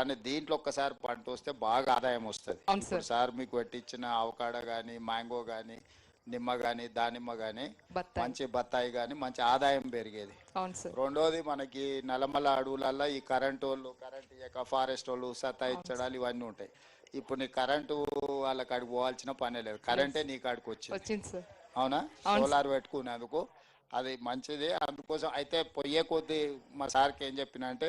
కానీ దీంట్లో ఒక్కసారి పంట వస్తే బాగా ఆదాయం వస్తుంది. సార్. మీకు పెట్టించిన అవకాడో కానీ మ్యాంగో కానీ నిమ్మ కానీ దానిమ్మ కానీ బత్తాయి. మంచి బత్తాయి కానీ మంచి ఆదాయం పెరిగేది. రెండోది మనకి నల్లమల అడవులల్లో ఈ కరెంట్ వాళ్ళు కరెంట్ ఇయ్యక ఫారెస్ట్ వాళ్ళు సతాయించడాలు ఇవన్నీ ఉంటాయి. ఇప్పుడు నీ కరెంటు వాళ్ళ కాడికి పోవాల్సిన పనే లేదు. కరెంటే నీ కాడికి వచ్చింది. అవునా? సోలార్ పెట్టుకునేందుకు అది మంచిది. అందుకోసం అయితే పొయ్యే కొద్దీ మా సార్కి ఏం చెప్పిన అంటే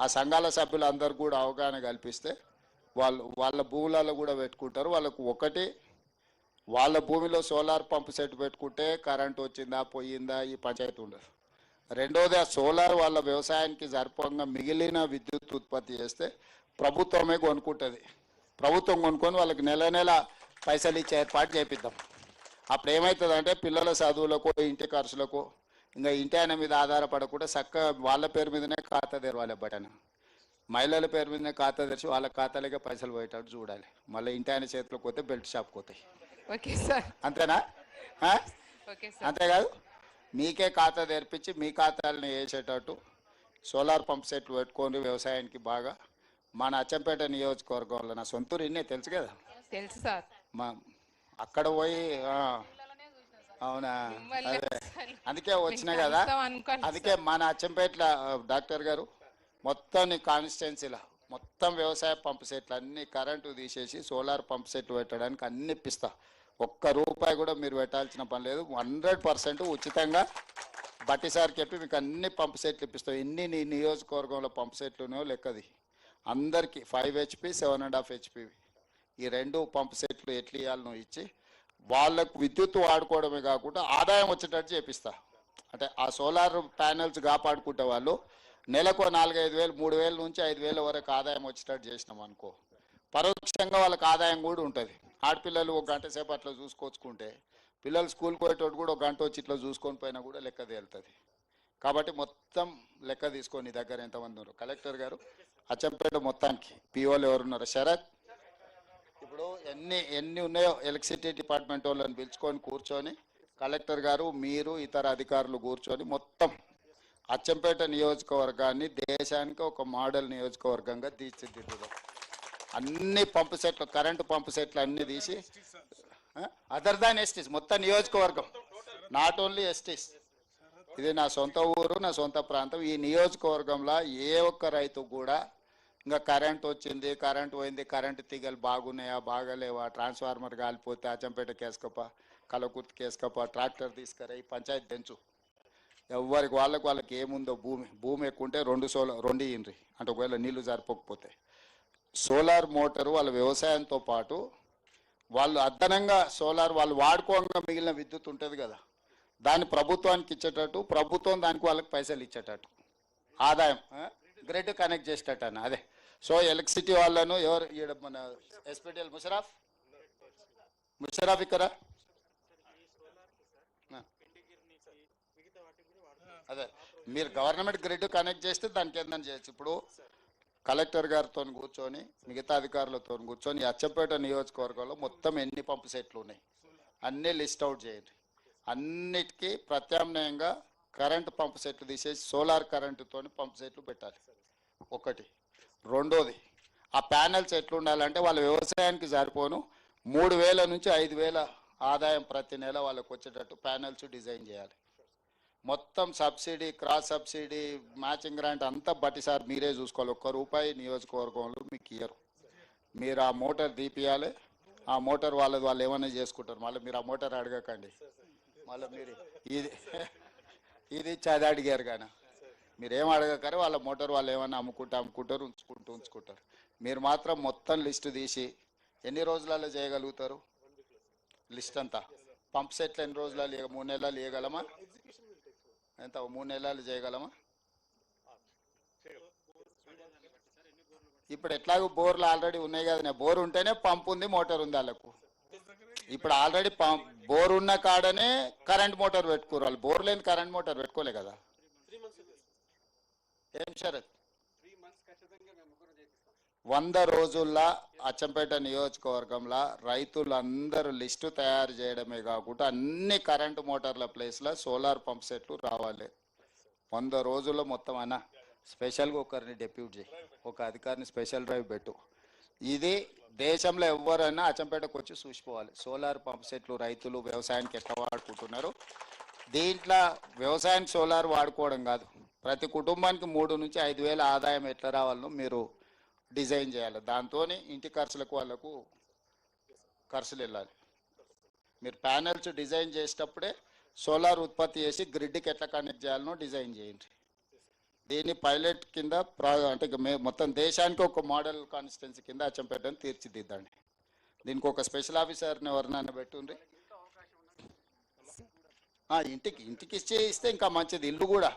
ఆ సంఘాల సభ్యులందరూ కూడా అవగాహన కల్పిస్తే వాళ్ళు వాళ్ళ భూములలో కూడా పెట్టుకుంటారు. వాళ్ళకు ఒకటి వాళ్ళ భూమిలో సోలార్ పంప్ సెట్ పెట్టుకుంటే కరెంట్ వచ్చిందా పోయిందా ఈ పంచాయతీ ఉండదు. రెండోది ఆ సోలార్ వాళ్ళ వ్యవసాయానికి సర్పంగా మిగిలిన విద్యుత్ ఉత్పత్తి చేస్తే ప్రభుత్వమే కొనుక్కుంటుంది. ప్రభుత్వం కొనుక్కొని వాళ్ళకి నెల నెల పైసలు ఇచ్చే ఏర్పాటు చేపిద్దాం. అప్పుడు ఏమవుతుందంటే పిల్లల చదువులకు ఇంటి ఖర్చులకు ఇంకా ఇంటి ఆయన మీద ఆధారపడకుండా చక్కగా వాళ్ళ పేరు మీదనే ఖాతా తెరవాలి బటన్. మహిళల పేరు మీదనే ఖాతా తెరిచి వాళ్ళ ఖాతాలకే పైసలు పోయేటట్టు చూడాలి. మళ్ళీ ఇంటి ఆయన చేతిలోకి పోతే బెల్ట్ షాప్కి పోతాయి. Okay sir. అంతేనా? అంతేకాదు మీకే ఖాతా తెరిపించి మీ ఖాతాలని వేసేటట్టు సోలార్ పంప్ సెట్లు పెట్టుకొని వ్యవసాయానికి బాగా మన అచ్చంపేట నియోజకవర్గంలో నా సొంతూరు ఇన్నే తెలుసు కదా? తెలుసు సార్. మా అక్కడ పోయి అవునా? అదే. అందుకే వచ్చిన మీకు కదా అందుకే మన అచ్చంపేటల డాక్టర్ గారు మొత్తం నీ కాన్స్టిట్యున్సీలో మొత్తం వ్యవసాయ పంపు సెట్లు అన్ని కరెంటు తీసేసి సోలార్ పంప్ సెట్లు పెట్టడానికి అన్ని ఇప్పిస్తా. ఒక్క రూపాయి కూడా మీరు పెట్టాల్సిన పని లేదు. హండ్రెడ్ పర్సెంట్ ఉచితంగా బట్టి సార్ చెప్పి మీకు అన్ని పంపు సెట్లు ఇప్పిస్తాం. ఎన్ని నీ నియోజకవర్గంలో పంపు సెట్లు ఉన్నాయో లెక్కది. అందరికీ five HP seven and half HP ఈ రెండు పంపు సెట్లు ఎట్లు ఇవ్వాలనో ఇచ్చి వాళ్ళకు విద్యుత్ వాడుకోవడమే కాకుండా ఆదాయం వచ్చేటట్టు చేపిస్తా. అంటే ఆ సోలార్ ప్యానెల్స్ కాపాడుకుంటే వాళ్ళు నెలకు నాలుగైదు వేలు మూడు వేల నుంచి ఐదు వేల వరకు ఆదాయం వచ్చేటట్టు చేసినాం అనుకో. పరోక్షంగా వాళ్ళకి ఆదాయం కూడా ఉంటుంది. ఆడపిల్లలు ఒక గంట సేపు అట్లా చూసుకొచ్చుకుంటే పిల్లలు స్కూల్కి పోయేటోడు కూడా ఒక గంట వచ్చి ఇట్లా చూసుకొని పోయినా కూడా లెక్క తేలుతుంది. కాబట్టి మొత్తం లెక్క తీసుకొని దగ్గర ఎంతమంది ఉన్నారు? కలెక్టర్ గారు అచ్చంపేట మొత్తానికి. పిఓలు ఎవరున్నారు? శరత్ ఇప్పుడు ఎన్ని ఎన్ని ఉన్నాయో ఎలక్ట్రిసిటీ డిపార్ట్మెంట్ వాళ్ళని పిలుచుకొని కూర్చొని కలెక్టర్ గారు మీరు ఇతర అధికారులు కూర్చొని మొత్తం అచ్చంపేట నియోజకవర్గాన్ని దేశానికి ఒక మోడల్ నియోజకవర్గంగా తీర్చిదిద్దుదాం. అన్ని పంపు సెట్లు కరెంటు పంపు సెట్లు అన్ని తీసి అదర్ దాన్ ఎస్టీస్ మొత్తం నియోజకవర్గం. Not only STs. ఇది నా సొంత ఊరు నా సొంత ప్రాంతం. ఈ నియోజకవర్గంలో ఏ ఒక్క రైతు కూడా ఇంకా కరెంట్ వచ్చింది కరెంట్ పోయింది కరెంట్ తీగలు బాగున్నాయా బాగాలేవా ట్రాన్స్ఫార్మర్ కాలిపోతే అచ్చంపేట కేసుకప్ప కలకుర్తి కేసుకప్ప ట్రాక్టర్ తీసుకురా ఈ పంచాయతీ తెంచు. ఎవరికి వాళ్ళకి వాళ్ళకి ఏముందో భూమి భూమి ఎక్కుంటే రెండు సోలార్ రెండు ఇయ్యండి అంటే ఒకవేళ నీళ్ళు సరిపోకపోతే సోలార్ మోటారు వాళ్ళ వ్యవసాయంతో పాటు వాళ్ళు అదనంగా సోలార్ వాళ్ళు వాడుకోగా మిగిలిన విద్యుత్ ఉంటుంది కదా. దాన్ని ప్రభుత్వానికి ఇచ్చేటట్టు ప్రభుత్వం దానికి వాళ్ళకి పైసలు ఇచ్చేటట్టు. ఆదాయం గ్రిడ్ కనెక్ట్ చేసేటట్టు అన్న అదే. సో ఎలక్ట్రిసిటీ వాళ్ళను ఎవరు ఈడ మన ఎస్పీటీఎల్ ముషరాఫ్? ముషరాఫ్ ఇక్కడ? అదే. మీరు గవర్నమెంట్ గ్రిడ్ కనెక్ట్ చేస్తే దానికి ఏందని చేయొచ్చు. ఇప్పుడు కలెక్టర్ గారితో కూర్చొని మిగతా అధికారులతో కూర్చొని అచ్చపేట అచ్చంపేట నియోజకవర్గంలో మొత్తం ఎన్ని పంపు సెట్లు ఉన్నాయి? అన్నీ లిస్ట్ అవుట్ చేయండి. అన్నిటికీ ప్రత్యామ్నాయంగా కరెంటు పంపు సెట్లు తీసేసి సోలార్ కరెంటుతో పంపు సెట్లు పెట్టాలి. ఒకటి. రెండోది ఆ ప్యానెల్స్ ఎట్లుండాలంటే వాళ్ళ వ్యవసాయానికి సరిపోను. మూడు వేల నుంచి ఐదు వేల ఆదాయం ప్రతి నెల వాళ్ళకి వచ్చేటట్టు ప్యానెల్స్ డిజైన్ చేయాలి. మొత్తం subsidy cross subsidy matching grant అంతా బట్టిసారి మీరే చూసుకోవాలి. ఒక్క రూపాయి నియోజకవర్గంలో మీకు ఇయ్యరు. మీరు ఆ మోటార్ తీపియాలి. ఆ మోటార్ వాళ్ళది వాళ్ళు ఏమైనా చేసుకుంటారు. మళ్ళీ మీరు ఆ మోటార్ అడగకండి. మళ్ళీ మీరు ఇది ఇది చది అడిగారు కానీ. మీరు ఏం అడగకరే వాళ్ళ మోటార్ వాళ్ళు ఏమైనా అమ్ముకుంటే అమ్ముకుంటారు ఉంచుకుంటూ ఉంచుకుంటారు. మీరు మాత్రం మొత్తం లిస్టు తీసి ఎన్ని రోజులలో చేయగలుగుతారు? లిస్ట్ అంతా. పంప్ సెట్లు ఎన్ని రోజులలో మూడు నెలలు ఇవ్వగలమా ఎంత? మూడు నెలలు చేయగలమా? ఇప్పుడు ఎట్లాగో బోర్లు ఆల్రెడీ ఉన్నాయి కదా బోర్ ఉంటేనే పంప్ ఉంది మోటార్ ఉంది వాళ్ళకు. ఇప్పుడు ఆల్రెడీ పంప్ బోర్ ఉన్న కాడనే కరెంట్ మోటార్ పెట్టుకోరు వాళ్ళు. బోర్ లేని కరెంట్ మోటార్ పెట్టుకోలే కదా. ఏం షరత్ వంద రోజుల్లో అచ్చంపేట నియోజకవర్గంలో రైతులందరూ లిస్టు తయారు చేయడమే కాకుండా అన్ని కరెంటు మోటార్ల ప్లేస్లో సోలార్ పంప్ సెట్లు రావాలి. వంద రోజుల్లో మొత్తం అన్న స్పెషల్గా ఒకరిని డెప్యూట్ చేయి. ఒక అధికారిని స్పెషల్ డ్రైవ్ పెట్టు. ఇది దేశంలో ఎవరైనా అచ్చంపేటకు వచ్చి చూసిపోవాలి. సోలార్ పంప్ సెట్లు రైతులు వ్యవసాయానికి ఎట్లా వాడుకుంటున్నారు? దీంట్లో వ్యవసాయానికి సోలార్ వాడుకోవడం కాదు. ప్రతి కుటుంబానికి మూడు నుంచి ఐదు వేల ఆదాయం ఎట్లా రావాలనో మీరు డిజైన్ చేయాలి. దాంతో ఇంటి ఖర్చులకు వాళ్ళకు ఖర్చులు వెళ్ళాలి. మీరు ప్యానెల్స్ డిజైన్ చేసేటప్పుడే సోలార్ ఉత్పత్తి చేసి గ్రిడ్కి ఎట్లా కనెక్ట్ చేయాలనో డిజైన్ చేయండి. దీన్ని పైలట్ కింద అంటే మే- మొత్తం దేశానికి ఒక మోడల్ కాన్స్టిట్యున్సీ కింద అచ్చంపేటని తీర్చిదిద్దండి. దీనికి ఒక స్పెషల్ ఆఫీసర్ని ఎవరినైనా పెట్టుండ్రి? ఇంటికి ఇంటికి ఇచ్చే ఇస్తే ఇంకా మంచిది. ఇల్లు కూడా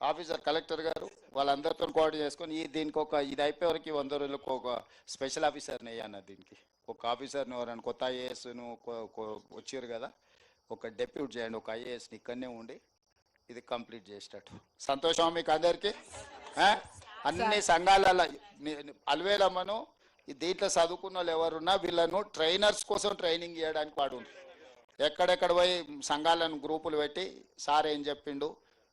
ఆఫీసర్ కలెక్టర్ గారు వాళ్ళందరితో కోఆర్డినేట్ చేసుకొని ఈ దీనికి ఒక ఇది అయిపోయే వరకు వంద రోజులకు ఒక స్పెషల్ ఆఫీసర్ని అన్న దీనికి. ఒక ఆఫీసర్ని ఎవరైనా కొత్త ఐఏఎస్ను వచ్చారు కదా ఒక డెప్యూట్ చేయండి ఒక ఐఏఎస్ని ఇక్కడనే ఉండి ఇది కంప్లీట్ చేసేటట్టు. సంతోషం మీకు అందరికీ అన్ని సంఘాలలో అలవేలమ్మను దీంట్లో చదువుకున్న వాళ్ళు ఎవరున్నా వీళ్ళను ట్రైనర్స్ కోసం ట్రైనింగ్ చేయడానికి వాడు ఎక్కడెక్కడ పోయి సంఘాలను గ్రూపులు పెట్టి సార్ ఏం చెప్పిండు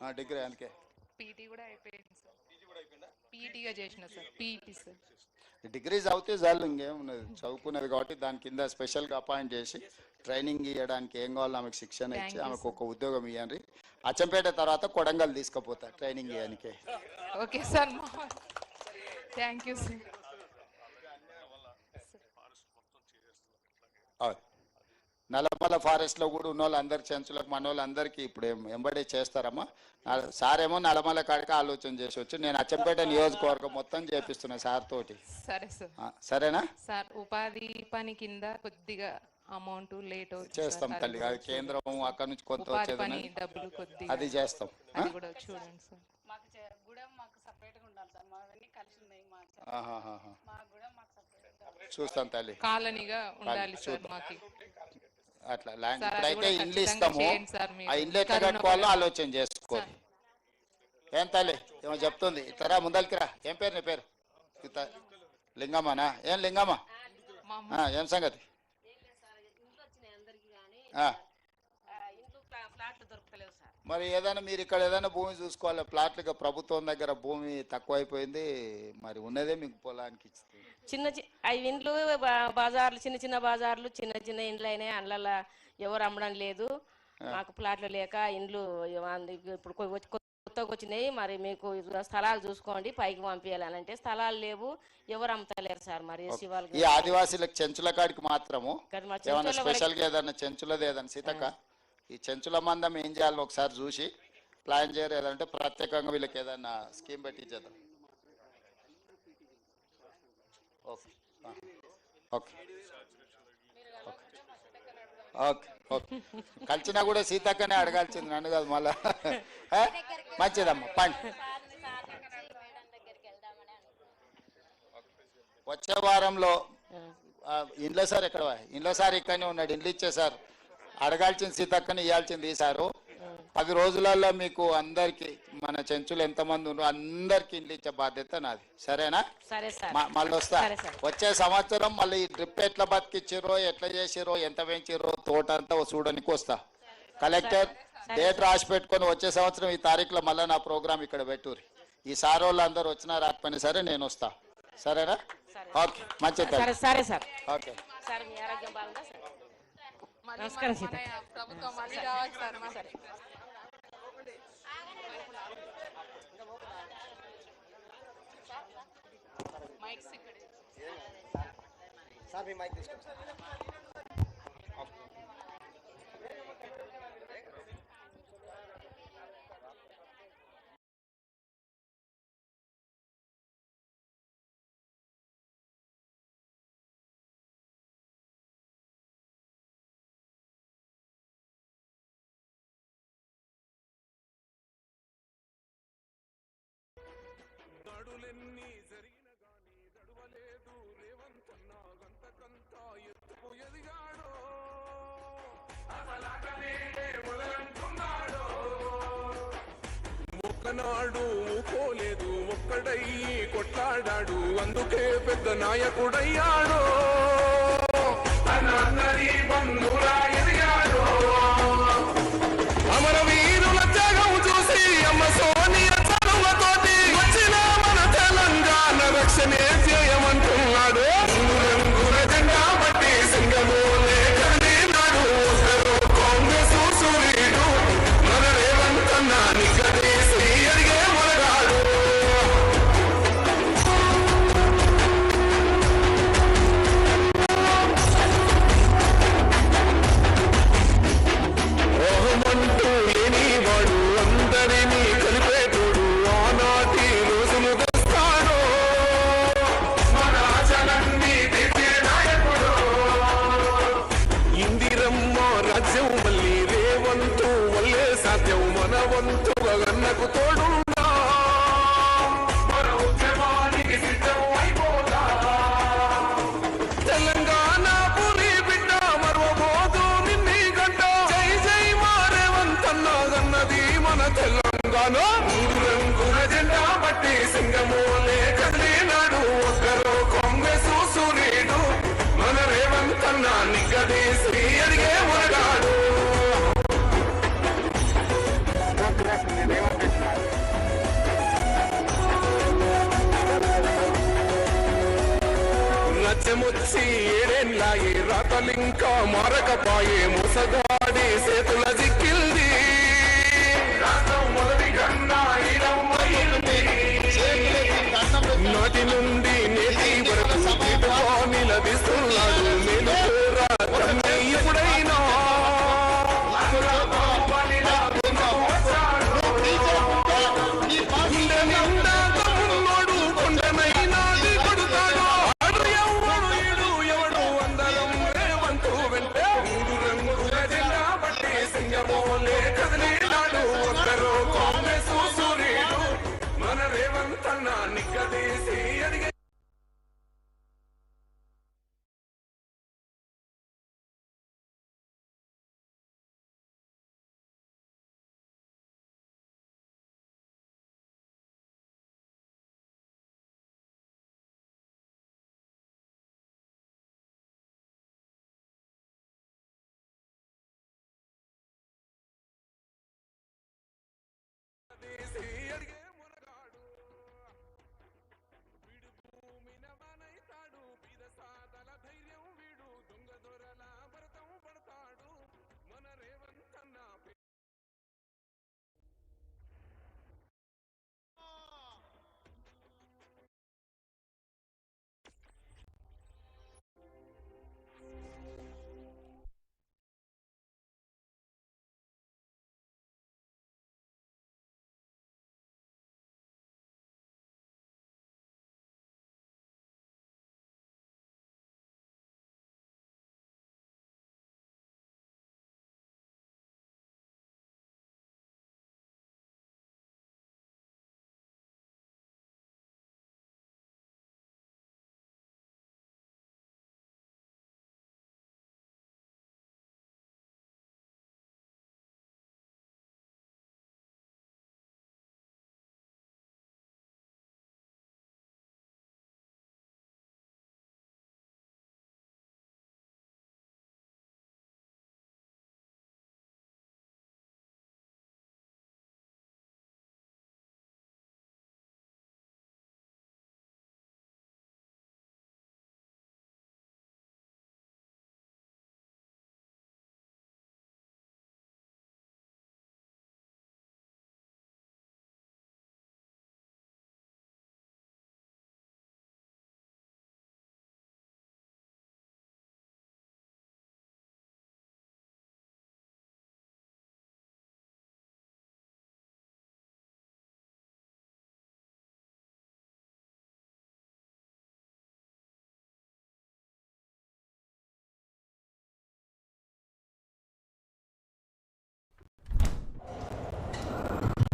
డిగ్రీ అందుకే. పీటీ కూడా అయిపోయింది సార్. పీటీగా చేసిన సార్. PT sir. డిగ్రీ చదివితే చాలు ఇంకేమున్నది. చదువుకున్నది కాబట్టి దాని కింద స్పెషల్గా అపాయింట్ చేసి ట్రైనింగ్ ఇవ్వడానికి ఏం కావాలో ఆమెకు శిక్షణ ఇచ్చి ఆమెకు ఒక ఉద్యోగం ఇవ్వండి అచ్చంపేట తర్వాత కొడంగల్ తీసుకుపోతా ట్రైనింగ్ ఇవ్వడానికి okay sir. Thank you sir Nallamala ఫారెస్ట్లో కూడా ఉన్న వాళ్ళందరి చెంచులకు మన వాళ్ళందరికీ ఇప్పుడు ఏం ఎంబడే చేస్తారమ్మా. నా- సార్ ఏమో నల్లమల కాడికి ఆలోచన చేసి వచ్చి నేను అచ్చంపేట నియోజకవర్గం మొత్తం చేపిస్తున్నా సార్ తోటి. సరే సార్. సరేనా? సార్ ఉపాధి పని కింద కొద్దిగా అమౌంట్ లేట్ అవుతుంది చేస్తాం తల్లి. అది కేంద్రం అక్కడ నుంచి కొంత వచ్చేది అది చేస్తాం. చూడండి సార్. మాకు చే- గూడెం మాకు సపరేట్గా ఉండాలి సార్. మావన్నీ కలిసి ఉన్నాయి మా ఆహాహాహా. మా గూడెం మాకు సపరేట్ చూస్తాం తల్లి. కాలనీగా ఉండాలి సార్. మాకు. అట్లా ల్యాండ్ ఇప్పుడైతే ఇండ్లు ఖచ్చితంగా ఇస్తాము. ఆ ఇండ్లు ఎట్లా కట్టుకోవాలో. ఆలోచన చేసుకోండి. ఏం తల్లి? ఏమో చెప్తుంది. ఇట్లా ముందరికి రా. ఏం పేరు నీ పేరు? లింగమ్మనా? ఏం లింగమ్మ? ఏం సంగతి? మరి ఏదైనా మీరు ఇక్కడ ఏదైనా భూమి చూసుకోవాలి. ప్లాట్లుగా ప్రభుత్వం దగ్గర భూమి తక్కువైపోయింది. మరి ఉన్నదే మీకు పొలానికి ఇస్తుంది చిన్న అవి ఇండ్లు బజార్లు చిన్న చిన్న బజార్లు చిన్న చిన్న ఇండ్లు అయినాయి. అందులో ఎవరు అమ్మడం లేదు. మాకు ప్లాట్లు లేక ఇండ్లు. ఇప్పుడు కొత్తగా వచ్చినాయి. మరి మీకు స్థలాలు చూసుకోండి పైకి పంపించాలని అంటే స్థలాలు లేవు. ఎవరు అమ్ముతలేరు సార్ మరి శివాలు ఈ ఆదివాసీలకు చెంచుల కాడికి మాత్రము. ఏమైనా చెంచుల వరకు- స్పెషల్గా ఏదైనా చెంచులది ఏదైనా సీతక్క? ఈ చెంచుల మందం ఏం చేయాలో ఒకసారి చూసి ప్లాన్ చేయరు. ఏదంటే ప్రత్యేకంగా వీళ్ళకి ఏదైనా స్కీమ్ పెట్టి ఇచ్చేద్దాం ఓకే. ఓకే. ఓకే. ఓకే. కలిసినా కూడా సీతక్కనే అడగాల్సింది. నన్ను కాదు మళ్ళా? మంచిదమ్మా పండి. వచ్చే వారంలో ఇంట్లో సార్ ఎక్కడ? ఇంట్లో సార్ ఇక్కడనే ఉన్నాడు. ఇంట్లో ఇచ్చే సార్. అడగాల్సిన సీతక్కని ఇవ్వాల్సింది ఈసారు పది రోజులలో మీకు అందరికి మన చెంచులు ఎంతమంది ఉన్నారు అందరికి ఇంట్లో ఇచ్చే బాధ్యత నాది. సరేనా? సరే సార్. మ- మళ్ళీ వస్తా. వచ్చే సంవత్సరం మళ్ళీ ఈ డ్రిప్ ఎట్లా బతికిచ్చిరో ఎట్లా చేసిరో ఎంత పెంచిరో తోట అంతా చూడడానికి వస్తా. కలెక్టర్ డేట్ రాసి పెట్టుకొని వచ్చే సంవత్సరం ఈ తారీఖులో మళ్ళీ నా ప్రోగ్రామ్ ఇక్కడ పెట్టుర్రి. ఈ సార్ వాళ్ళు అందరు వచ్చినా రాకపోయినా సరే నేను వస్తా. సరేనా? ఓకే. మంచిది సరే సరే సార్. ఓకే. సార్ మీ ఆరోగ్యం బాగుందా సార్? మళ్ళీ నమస్కారం మన- మన ప్రభుత్వం మళ్ళీ రావాలి సార్ మా- మైక్స్ ఇక్కడే. సార్ మీ మైక్ తీసుకోండి దాడులెన్ని జరిగిన ఒక్కనాడు ఊకోలేదు ఒక్కడై కొట్లాడాడు. అందుకే పెద్ద నాయకుడయ్యాడో. తన అందరి బంధురా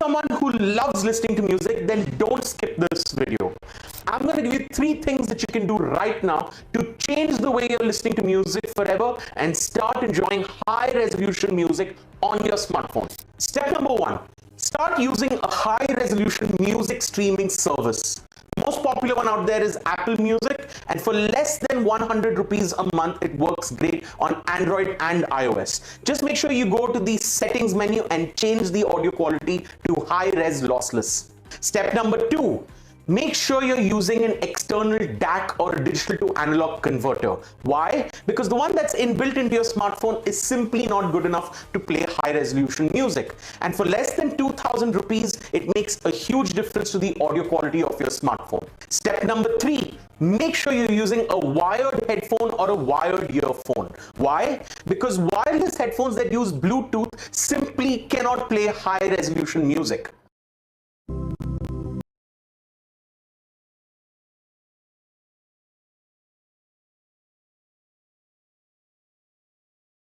Someone who loves listening to music, then don't skip this video. I'm going to give you three things that you can do right now to change the way you're listening to music forever and start enjoying high resolution music on your smartphone. Step number one start using a high resolution music streaming service. Most popular one out there is Apple Music, and for less than 100 rupees a month, it works great on Android and iOS. Just make sure you go to the settings menu and change the audio quality to high res lossless. Step number two make sure you're using an external DAC or a digital to analog converter. Why? Because the one that's inbuilt into your smartphone is simply not good enough to play high resolution music. And for less than 2000 rupees, it makes a huge difference to the audio quality of your smartphone. Step number three, make sure you're using a wired headphone or a wired earphone. Why? Because wireless headphones that use Bluetooth simply cannot play high resolution music.